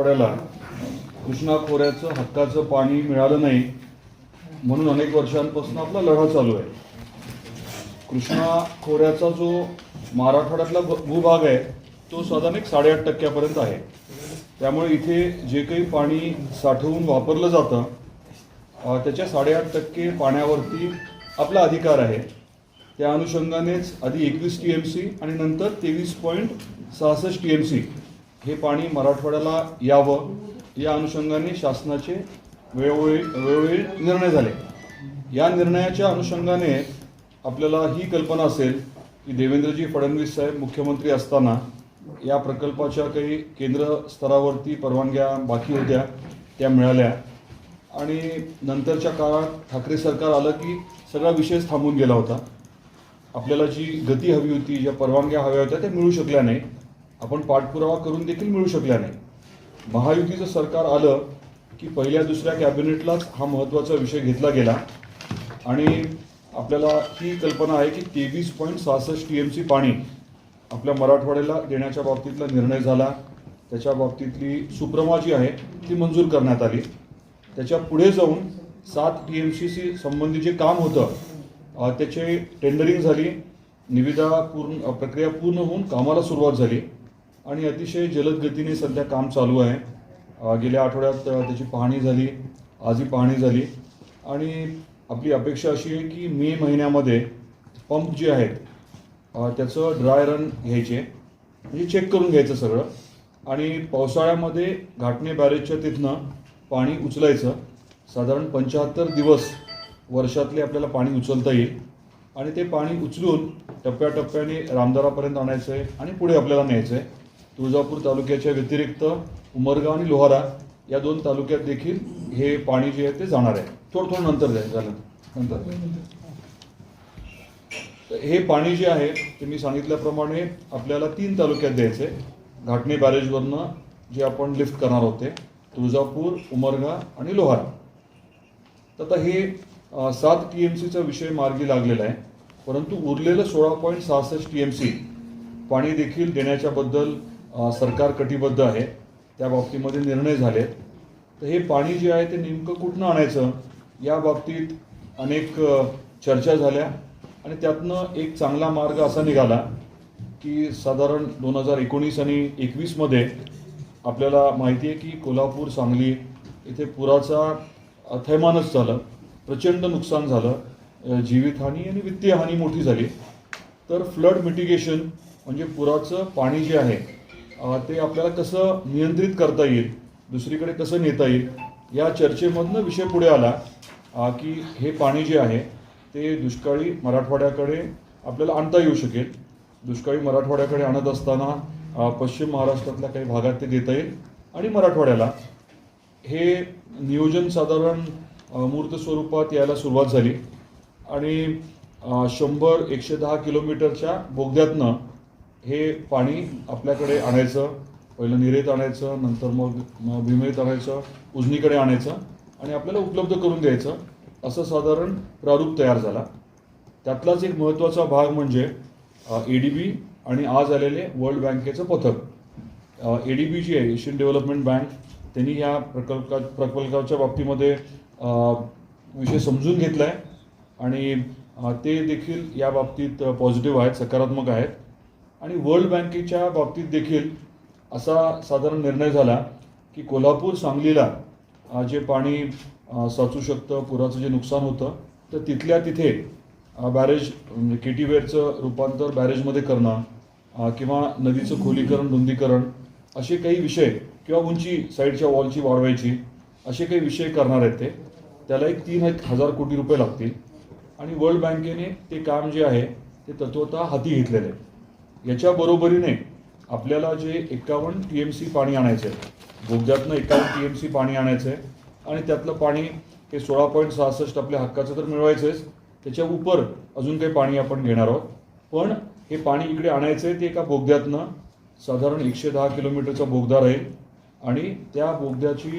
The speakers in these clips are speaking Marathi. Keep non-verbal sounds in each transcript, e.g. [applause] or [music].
मराठवाड्याला कृष्णा खोऱ्याचं हक्काचं पाणी मिळालं नाही म्हणून अनेक वर्षांपासून आपला लढा चालू आहे. कृष्णा खोऱ्याचा जो मराठवाड्यातला भूभाग आहे तो साधारण एक साडेआठ टक्क्यापर्यंत आहे. त्यामुळे इथे जे काही पाणी साठवून वापरलं जातं त्याच्या साडेआठ टक्के पाण्यावरती आपला अधिकार आहे. त्या अनुषंगानेच आधी एकवीस टी एम सी आणि नंतर तेवीस पॉईंट सहासष्ट टी एम सी हे पाणी मराठवाड्याला यावं या अनुषंगाने शासनाचे वेळोवेळी वेळोवेळी निर्णय झाले. या निर्णयाच्या अनुषंगाने आपल्याला ही कल्पना असेल की देवेंद्रजी फडणवीस साहेब मुख्यमंत्री असताना या प्रकल्पाच्या काही केंद्र स्तरावरती परवानग्या बाकी होत्या त्या मिळाल्या. आणि नंतरच्या काळात ठाकरे सरकार आलं की सगळा विषयच थांबून गेला होता. आपल्याला जी गती हवी होती ज्या परवानग्या हव्या होत्या त्या मिळू शकल्या नाही आपण पाठपुरावा करून देखील मिळू शकल्या नाही. महायुतीचं सरकार आलं की पहिल्या दुसऱ्या कॅबिनेटलाच हा महत्त्वाचा विषय घेतला गेला. आणि आपल्याला ही कल्पना आहे की तेवीस पॉईंट सहासष्ट टी एम सी पाणी आपल्या मराठवाड्याला देण्याच्या बाबतीतला निर्णय झाला. त्याच्या बाबतीतली सुप्रमा जी आहे ती मंजूर करण्यात आली. त्याच्या पुढे जाऊन सात टी एम सीशी संबंधित जे काम होतं त्याचे टेंडरिंग झाली. निविदा पूर्ण प्रक्रिया पूर्ण होऊन कामाला सुरुवात झाली. आणि अतिशय जलद गतीने सध्या काम चालू आहे. गेल्या आठवड्यात त्याची पाहणी झाली आजही पाहणी झाली. आणि आपली अपेक्षा अशी आहे की मे महिन्यामध्ये पंप जे आहेत त्याचं ड्राय रन घ्यायचे. म्हणजे चेक करून घ्यायचं सगळं. आणि पावसाळ्यामध्ये घाटणे बॅरेजच्या तिथनं पाणी उचलायचं. साधारण पंच्याहत्तर दिवस वर्षातले आपल्याला पाणी उचलता येईल. आणि ते पाणी उचलून टप्प्याटप्प्याने रामदारापर्यंत आणायचं आहे आणि पुढे आपल्याला न्यायचं आहे तुळजापूर तालुक्याच्या व्यतिरिक्त उमरगाव आणि लोहारा या दोन तालुक्यात देखील हे पाणी जे आहे ते जाणार आहे. थोडं थोडं नंतर जाईल झालं नंतर. हे पाणी जे आहे ते मी सांगितल्याप्रमाणे आपल्याला तीन तालुक्यात द्यायचे घाटणे बॅरेजवरनं जे आपण लिफ्ट करणार होते तुळजापूर उमरगा आणि लोहारा. तर आता हे सात टी एम सीचा विषय मार्गी लागलेला आहे. परंतु उरलेलं सोळा पॉईंट सहासष्ट टी एम सी पाणी देखील देण्याच्याबद्दल सरकार कटिबद्ध आहे. त्या बाबतीमध्ये निर्णय झाले. तर हे पाणी जे आहे ते नेमकं कुठनं आणायचं? या बाबतीत अनेक चर्चा झाल्या आणि त्यातनं एक चांगला मार्ग असा निघाला की साधारण दोन हजार एकोणीस आणि एकवीसमध्ये आपल्याला माहिती आहे की कोल्हापूर सांगली इथे पुराचा थैमानच झालं. प्रचंड नुकसान झालं. जीवितहानी आणि वित्तीय हानी मोठी झाली. तर फ्लड मिटिगेशन म्हणजे पुराचं पाणी जे आहे ते आपल्याला कसं नियंत्रित करता येईल दुसरीकडे कसं नेता येईल या चर्चेमधनं विषय पुढे आला की हे पाणी जे आहे ते दुष्काळी मराठवाड्याकडे आपल्याला आणता येऊ शकेल. दुष्काळी मराठवाड्याकडे आणत असताना पश्चिम महाराष्ट्रातल्या काही भागात ते देता येईल आणि मराठवाड्याला. हे नियोजन साधारण मूर्त स्वरूपात यायला सुरुवात झाली आणि शंभर एकशे दहा किलोमीटरच्या बोगद्यातनं हे पाणी आपल्याकडे आणायचं पहिलं निरेत आणायचं नंतर मग भीमेत आणायचं उजनीकडे आणायचं आणि आपल्याला उपलब्ध करून द्यायचं. असं साधारण प्रारूप तयार झाला. त्यातलाच एक महत्त्वाचा भाग म्हणजे ए डी बी आणि आज आलेले वर्ल्ड बँकेचं पथक. ए डी बी जी आहे एशियन डेव्हलपमेंट बँक त्यांनी या प्रकल्पा प्रकल्पाच्या बाबतीमध्ये विषय समजून घेतला आहे आणि ते देखील या बाबतीत पॉझिटिव्ह आहेत सकारात्मक आहेत. आणि वर्ल्ड बँकेच्या बाबतीत देखील असा साधारण निर्णय झाला की कोल्हापूर सांगलीला जे पाणी साचू शकतं पुराचं जे नुकसान होतं तर तिथल्या तिथे बॅरेज म्हणजे केटीवेअरचं रूपांतर बॅरेजमध्ये करणं किंवा नदीचं खोलीकरण रुंदीकरण असे काही विषय किंवा उंची साईडच्या वॉलची वाढवायची असे काही विषय करणार आहेत ते. त्याला एक तीन हजार कोटी रुपये लागतील. आणि वर्ल्ड बँकेने ते काम जे आहे ते तत्वतः हाती घेतलेलं आहे. याच्या बरोबरीने आपल्याला जे एकावन्न टी एम सी पाणी आणायचं आहे बोगद्यातनं एकावन्न टी एम सी पाणी आणायचं आहे आणि त्यातलं पाणी हे सोळा पॉईंट सहासष्ट आपल्या हक्काचं तर मिळवायचंच त्याच्या उपर अजून काही पाणी आपण घेणार आहोत. पण हे पाणी इकडे आणायचं आहे ते एका बोगद्यातनं साधारण एकशे दहा किलोमीटरचा बोगदा राहील आणि त्या बोगद्याची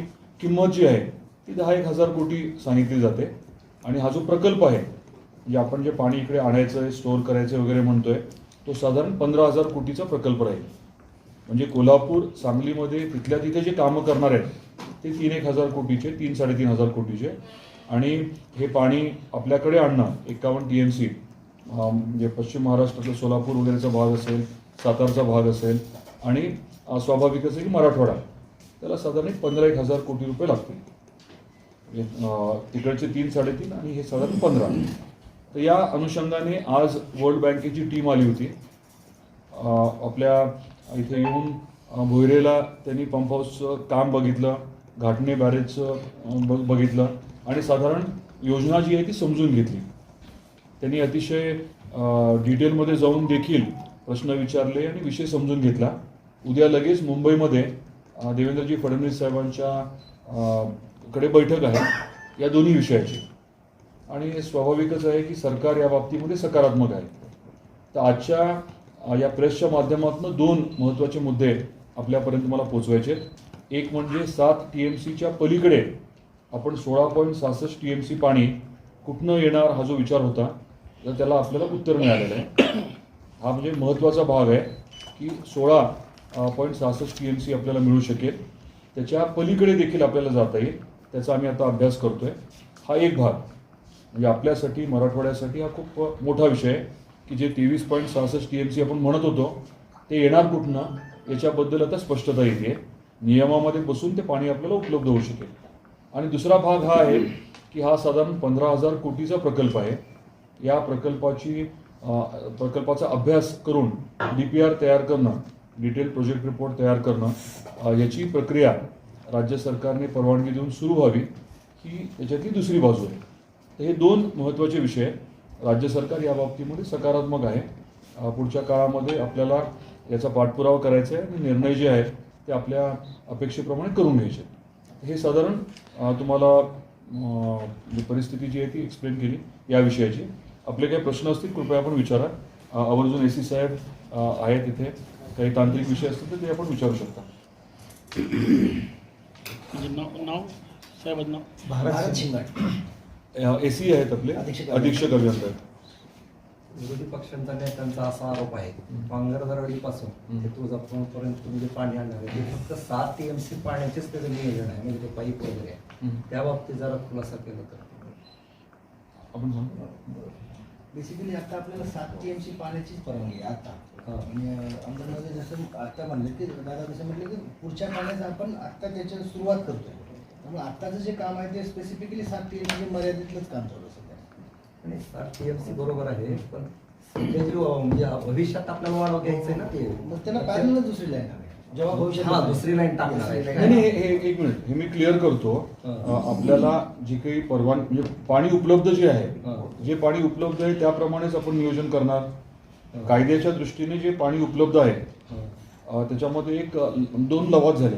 किंमत जी आहे ती दहा एक हजार कोटी सांगितली जाते. आणि हा जो प्रकल्प आहे म्हणजे आपण जे पाणी इकडे आणायचं आहे स्टोअर करायचं वगैरे म्हणतोय तो साधारण पंधरा हजार कोटीचा प्रकल्प राहील. म्हणजे कोल्हापूर सांगलीमध्ये तिथल्या तिथे जे कामं करणार आहेत ते तीन एक हजार कोटीचे तीन साडेतीन हजार कोटीचे. आणि हे पाणी आपल्याकडे आणणं एकावन्न टी एम सी म्हणजे पश्चिम महाराष्ट्रातलं सोलापूर वगैरेचा भाग असेल सातारचा भाग असेल आणि स्वाभाविक स्वाभाविकच आहे की मराठवाडा त्याला साधारण एक पंधरा एक हजार कोटी रुपये लागतील. म्हणजे, तिकडचे तीन साडेतीन आणि हे साधारण पंधरा. तर या अनुषंगाने आज वर्ल्ड बँकेची टीम आली होती. आपल्या इथे येऊन अं, भोयरेला त्यांनी पंप हाऊसचं काम बघितलं घाटणे बॅरेजचं बघ बघितलं आणि साधारण योजना जी आहे ती समजून घेतली. त्यांनी अतिशय डिटेलमध्ये जाऊन देखील प्रश्न विचारले आणि विषय समजून घेतला. उद्या लगेच मुंबईमध्ये देवेंद्रजी फडणवीस साहेबांच्या कडे बैठक आहे. या दोन्ही विषयाची. आणि हे स्वाभाविकच आहे की सरकार या बाबतीमध्ये सकारात्मक आहे. तर आजच्या या प्रेसच्या माध्यमातून दोन महत्त्वाचे मुद्दे आपल्यापर्यंत मला पोचवायचे आहेत. एक म्हणजे सात टी एम सीच्या पलीकडे आपण सोळा पॉईंट सहासष्ट टी एम सी पाणी कुठनं येणार हा जो विचार होता तर त्याला आपल्याला उत्तर मिळालेलं आहे. हा म्हणजे महत्त्वाचा भाग आहे की सोळा पॉईंट सहासष्ट टी एम सी आपल्याला मिळू शकेल. त्याच्या पलीकडे देखील आपल्याला जाता येईल. त्याचा आम्ही आता अभ्यास करतो आहे हा एक भाग. म्हणजे आपल्यासाठी मराठवाड्यासाठी हा खूप मोठा विषय आहे की जे तेवीस पॉईंट सहासष्ट टी एम सी आपण म्हणत होतो ते येणार कुठनं याच्याबद्दल आता स्पष्टता येते. नियमामध्ये बसून ते पाणी आपल्याला उपलब्ध होऊ शकेल. आणि दुसरा भाग हा आहे की हा साधारण पंधरा हजार कोटीचा प्रकल्प आहे. या प्रकल्पाची प्रकल्पाचा अभ्यास करून डी पी आर तयार करणं डिटेल प्रोजेक्ट रिपोर्ट तयार करणं याची प्रक्रिया राज्य सरकारने परवानगी देऊन सुरू व्हावी ही त्याच्यातली दुसरी बाजू आहे. तर हे दोन महत्त्वाचे विषय आहेत. राज्य सरकार या बाबतीमध्ये सकारात्मक आहे. पुढच्या काळामध्ये आपल्याला याचा पाठपुरावा करायचा आहे आणि निर्णय जे आहेत ते आपल्या अपेक्षेप्रमाणे करून घ्यायचे आहेत. हे साधारण तुम्हाला परिस्थिती जी आहे ती एक्सप्लेन केली या विषयाची. आपले काही प्रश्न असतील कृपया आपण विचारा. आवर्जून ए सी साहेब आहेत इथे. काही तांत्रिक विषय असतील तर ते आपण विचारू शकता. नाव साहेबाचं नाव? भारत शिंगाट ए सी आहेत आपले. अधीक्षक अधीक्षक अभियंता आहेत. विरोधी पक्षांचा नेत्यांचा असा आरोप आहे. पांगरदरवाडीपासून. ते तुळजापूरपर्यंत तुम्ही जे पाणी आणणार आहे. ते फक्त सात टीएमसी पाण्याचेच त्याचं नियोजन आहे. म्हणजे ते पाईप वगैरे आहे. त्या बाबतीत जरा खुलासा केला तर. आपण सांगा? बेसिकली आता आपल्याला सात टी एमची पाण्याचीच परवानगी आहे. आता. आणि आमदारमध्ये जसं आता म्हणले की दादा जसं म्हटलं की पुढच्या पाण्याचं आपण आत्ता त्याच्या सुरुवात करतोय. त्यामुळे आत्ताचं जे काम आहे ते स्पेसिफिकली सात टी एमची मर्यादितलंच काम चालू सध्या आणि सात टीएमसी बरोबर आहे पण म्हणजे भविष्यात आपल्याला वाढव घ्यायचंय ना ते मग त्यांना पॅरल दुसरी लाईन हवी जेव्हा भविष्यात हा, दुसरी टाकणार नाही. नाही हे- हे- एक मिनिट हे मी क्लिअर करतो. अ, आपल्याला जी काही परवानगी म्हणजे पाणी उपलब्ध जे हा. आहे जे पाणी उपलब्ध आहे त्याप्रमाणेच आपण नियोजन करणार. कायद्याच्या दृष्टीने जे पाणी उपलब्ध आहे. अ, त्याच्यामध्ये एक अ, दोन लवाद झाले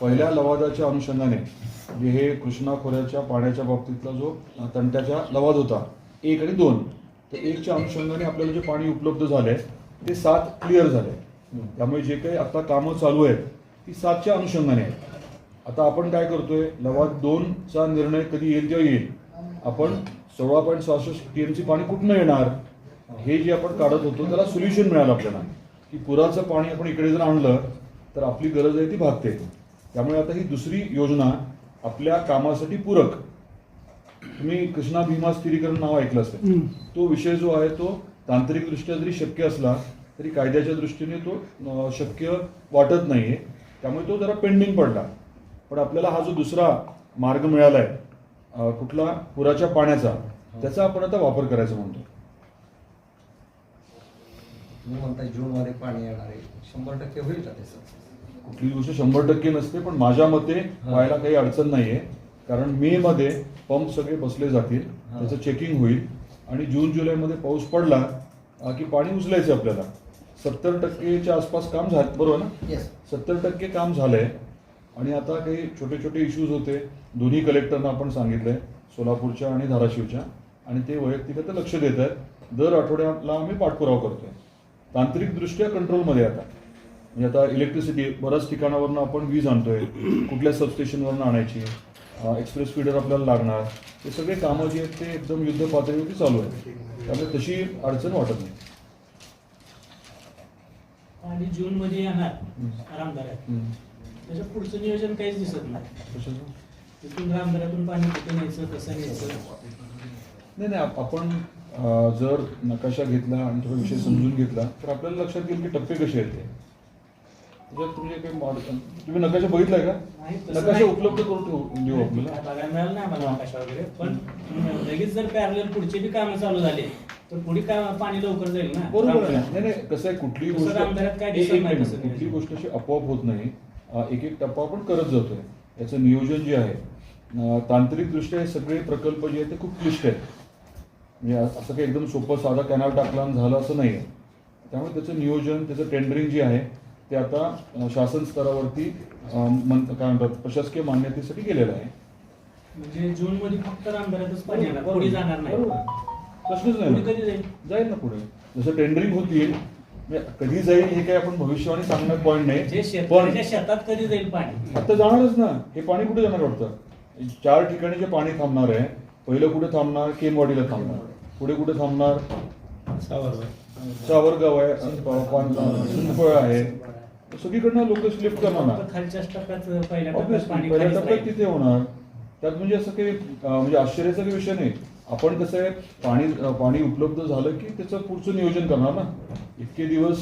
पहिल्या लवादाच्या अनुषंगाने जे हे कृष्णा खोऱ्याच्या पाण्याच्या बाबतीतला जो तंट्याचा लवाद होता एक आणि दोन तर एकच्या अनुषंगाने आपल्याला जे पाणी उपलब्ध झालंय ते सात क्लिअर झाले. त्यामुळे जे काही आता कामं चालू आहेत ती सातच्या अनुषंगाने आहेत. आता आपण काय करतोय लवाद दोनचा निर्णय कधी येईल तेव्हा येईल. आपण सोळा पॉईंट सहासष्ट टी एमसी पाणी कुठनं येणार हे जे आपण काढत होतो त्याला सोल्युशन मिळालं आपल्याला. की पुराचं पाणी आपण इकडे जर आणलं तर आपली गरज आहे ती भागते. त्यामुळे आता ही दुसरी योजना आपल्या कामासाठी पूरक. तुम्ही कृष्णा भीमा स्थिरीकरण नाव ऐकलं असेल. तो विषय जो आहे तो तांत्रिकदृष्ट्या जरी शक्य असला तरी कायद्याच्या दृष्टीने तो शक्य वाटत नाहीये. त्यामुळे तो जरा पेंडिंग पडला. पण आपल्याला हा जो दुसरा मार्ग मिळाला आहे कुठला? पुराच्या पाण्याचा. त्याचा आपण आता वापर करायचा म्हणतो. तुम्ही म्हणताय जून मध्ये पाणी येणार आहे. शंभर टक्के होईल का ते सक्सेस कुठली गोष्ट शंभर टक्के नसते पण माझ्या मते व्हायला काही अडचण नाहीये. कारण मे मध्ये पंप सगळे बसले जातील. त्याचं चेकिंग होईल. आणि जून जुलैमध्ये पाऊस पडला की पाणी उचलायचं आपल्याला. सत्तर टक्केच्या आसपास काम झालं बरोबर ना? सत्तर टक्के काम झालंय. आणि आता काही छोटे छोटे इश्यूज होते. दोन्ही कलेक्टरना आपण सांगितलंय सोलापूरच्या आणि धाराशिवच्या. आणि ते वैयक्तिक लक्ष देत आहेत. दर आठवड्याला आम्ही पाठपुरावा करतोय. तांत्रिकदृष्ट्या कंट्रोलमध्ये आता. म्हणजे आता इलेक्ट्रिसिटी बऱ्याच ठिकाणावरनं आपण वीज आणतोय. कुठल्या सबस्टेशनवरनं आणायची? एक्सप्रेस फीडर आपल्याला लागणार. हे सगळे कामं जी आहेत ते एकदम युद्ध पातळीवरती चालू आहेत. त्यामुळे तशी अडचण वाटत नाही. आणि येणार हम्म. रामदाऱ्यात हम्म. त्याच्या पुढचं नियोजन काहीच दिसत नाही? तिथून रामदाऱ्यातून पाणी कुठे न्यायचं कसं न्यायचं? नाही नाही आप- आपण जर नकाशा घेतला आणि थोडा विषय समजून घेतला तर आपल्याला लक्षात येईल की टप्पे कसे आहेत ते. त्याच्यात तुम्ही काही मॉड- तुम्ही नकाशा बघितलाय का? नाही, तसं नकाशा नाही. उपलब्ध करून ठेवू देऊ आपल्याला. बघायला मिळालं नाही आम्हाला आकाशा वगैरे. पण लगेच जर पॅरल पुढचे बी कामं चालू झाले तर पुढे काम पाणी लवकर जाईल ना? बरोबर आहे. नाही नाही कसं आहे कुठलीही तसं गोष्ट रामदाऱ्यात काय एक- दिसत एक नाही मिनिट. तसं कुठलीही नियोजन. गोष्ट अशी आपोआप होत नाही. अं, एक एक टप्पा आपण करत जातोय. याचं नियोजन जे आहे अं, तांत्रिकदृष्ट्या हे सगळे प्रकल्प जे आहेत ते खूप क्लिष्ट आहेत. म्हणजे अ- असं काही एकदम सोपं साधा कॅनल टाकला आणि झालं असं नाही आहे त्यामुळे त्याचं नियोजन त्याचं टेंडरिंग जे आहे ते आता शासन स्तरावरती मन काय म्हणतात प्रशासकीय मान्यतेसाठी गेलेलं आहे. म्हणजे जून मध्ये फक्त रामदाऱ्यातच पाणी येणार पुढे जाणार नाही. प्रश्नच नाही पुढे. कधी जाईल? जाईल ना पुढे. जसं टेंडरिंग होतील म्हणजे कधी जाईल हे काही आपण भविष्यवाणी सांगणार पॉईंट जे नाही पण शेतकऱ्याच्या शेतात कधी जाईल पाणी? आता जाणारच ना. हे पाणी कुठे जाणार वाटतं? चार ठिकाणी जे पाणी थांबणार आहे पहिलं कुठे थांबणार? केनवाडीला थांबणार. पुढे कुठे थांबणार? सावरगाव आहे प- पान- सिंदफळ आहे. सगळीकडनं लोक स्लिफ्ट करणार पहिल्या टप्प्यात. तिथे होणार. त्यात म्हणजे असं काही म्हणजे आश्चर्याचा काही विषय नाही. आपण कसं आहे पाणी पाणी उपलब्ध झालं की त्याचं पुढचं नियोजन करणार ना. इतके दिवस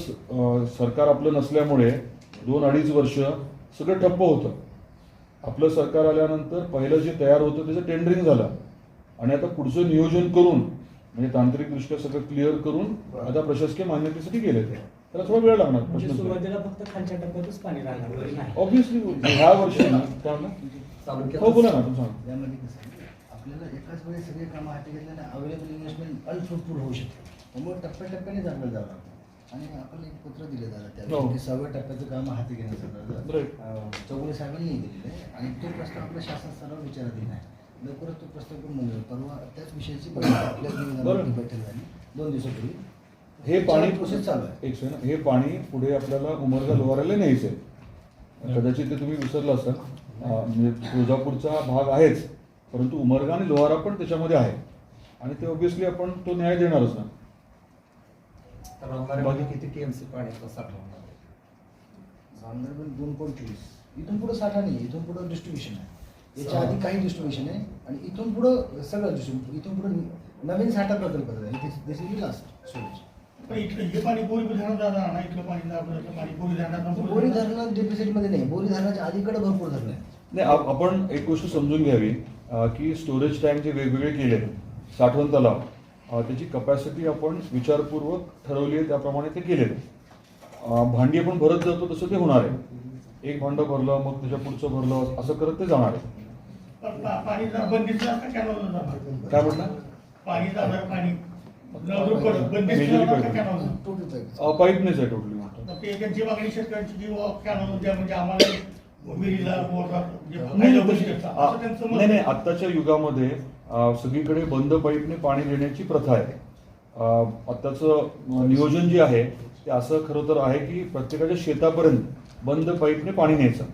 सरकार आपलं नसल्यामुळे दोन अडीच वर्ष सगळं ठप्प होतं. आपलं सरकार आल्यानंतर पहिलं जे तयार होतं त्याचं टेंडरिंग झालं. आणि आता पुढचं नियोजन करून म्हणजे तांत्रिकदृष्ट्या सगळं क्लिअर करून आता प्रशासकीय मान्यतेसाठी गेले ते. त्याला थोडा वेळ लागणार म्हणजे नाही सुरुवातीला फक्त खालच्या टप्प्यातच पाणी राहणार नाही. ऑब्विसली ह्या वर्षी ना म्हणलं? हो बोला ना तुम्ही सांगा. यामध्ये कसं आहे, आपल्याला एकाच वेळी सगळे कामं हाती घेतल्याने अवेलेबल इन्व्हेस्टमेंट अनफ्रुटफुल होऊ शकते. त्यामुळे टप्प्याटप्प्याने जाणलं जावं लागतं. आणि आपण एक पत्र दिलं जातं हो. त्यावेळी की सहाव्या टप्प्याचं काम हाती घेण्याचं. चौगुले साहेबांनी दिलेलं आहे. आणि तो प्रस्ताव आपल्या शासन स्तरावर विचारात येईल आहे. लवकरच तो प्रस्ताव पण मंजूर परवा त्याच विषयाची [coughs] बैठक झाली. दोन दिवसापूर्वी. हे पाणी प्रोसेस चालू आहे. एक सेकंड हे पाणी पुढे आपल्याला उमरगा लोहाराला न्यायचं आहे. कदाचित ते तुम्ही विसरलं असाल. म्हणजे तुळजापूरचा भाग आहेच. परंतु उमरगा आणि लोहारा पण त्याच्यामध्ये आहे. आणि ते ऑब्विसली आपण तो न्याय देणारच ना. तर रामदाऱ्यामध्ये किती टीएमसी पाण्याचा साठा होणार आहे? गांधरबल दोन पॉईंट चोवीस इथून पुढं साठा नाही. इथून पुढं डिस्ट्रीब्युशन आहे. याच्या आधी काही डिस्ट्रीब्युशन आहे आणि इथून पुढं सगळं डिस्ट्रीब्युशन इथून पुढं नवीन साठा प्रकल्प आहे दिस इज लास्ट स्टोरेज पण इथलं हे पाणी बोरी धरणात पाणी बोरी धरणात बोरी धरण डेफिसिटमध्ये नाही. बोरी धरणाच्या अलीकडे भरपूर धरणं आहे नाही आप- आपण एक गोष्ट समजून घ्यावी की स्टोरेज टँक जे वेगवेगळे केले साठवण तलाव त्याची कपॅसिटी आपण विचारपूर्वक ठरवली आहे त्याप्रमाणे ते केले भांडी आपण भरत जातो तसं ते होणार आहे. एक भांडं भरलं मग त्याच्या पुढचं भरलं असं करत ते जाणार आहे. पण पाणी जर बंदिस्त जाणार काय जाणार बंदिस्त जाणार अं, पाईपनेच आहे टोटली म्हणतो तर ते त्यांची मागणी शेतकऱ्यांची जी कॅनॉल द्या म्हणजे आम्हाला विहिरीला बोरला जे नाही, फायदा नाही, होऊ तशी- शकतं. आ- असं त्यांचं मत नाही नाही. आत्ताच्या युगामध्ये अं, सगळीकडे बंद पाईपने पाणी देण्याची प्रथा आहे. अं, आत्ताचं नियोजन जे आहे ते असं खरं तर आहे की प्रत्येकाच्या शेतापर्यंत बंद पाईपने पाणी न्यायचं.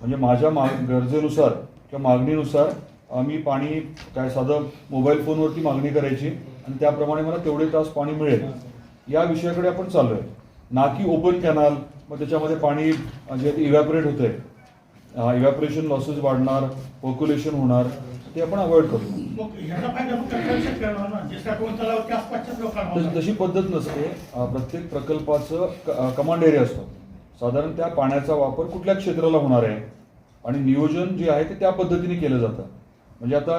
म्हणजे माझ्या मा गरजेनुसार किंवा मागणीनुसार मी पाणी काय साधं मोबाईल फोनवरती मागणी करायची आणि त्याप्रमाणे मला तेवढे तास पाणी मिळेल. या विषयाकडे आपण चाललो आहे ना की ओपन कॅनल मग त्याच्यामध्ये पाणी जे इव्हॅपोरेट होतंय. इव्हॅपोरेशन लॉसेस वाढणार पॉप्युलेशन होणार ते आपण अवॉइड करू. मग ह्याचा फायदा फक्त काही शेतकऱ्यांना ना जे साठवण तलावाच्या आसपासच्याच लोकांना तस- होणार. तशी पद्धत नसते. प्रत्येक प्रकल्पाचं कमांड एरिया असतो. साधारण त्या पाण्याचा वापर कुठल्या क्षेत्राला होणार आहे? आणि नियोजन जे आहे ते त्या पद्धतीने केलं जातं. म्हणजे आता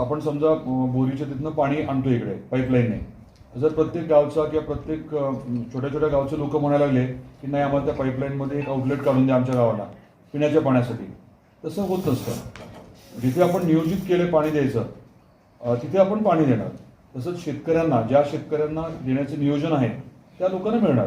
आपण समजा बोरीच्या तिथनं पाणी आणतो इकडे पाईपलाईनने. जर प्रत्येक गावचा किंवा प्रत्येक छोट्या छोट्या गावचे लोक म्हणायला लागले की नाही आम्हाला त्या पाईपलाईनमध्ये एक आउटलेट काढून द्या आमच्या गावाला पिण्याच्या पाण्यासाठी. तसं होत नसतं. जिथे आपण नियोजित केले पाणी द्यायचं तिथे आपण पाणी देणार. तसंच शेतकऱ्यांना ज्या शेतकऱ्यांना देण्याचे नियोजन आहे त्या लोकांना मिळणार.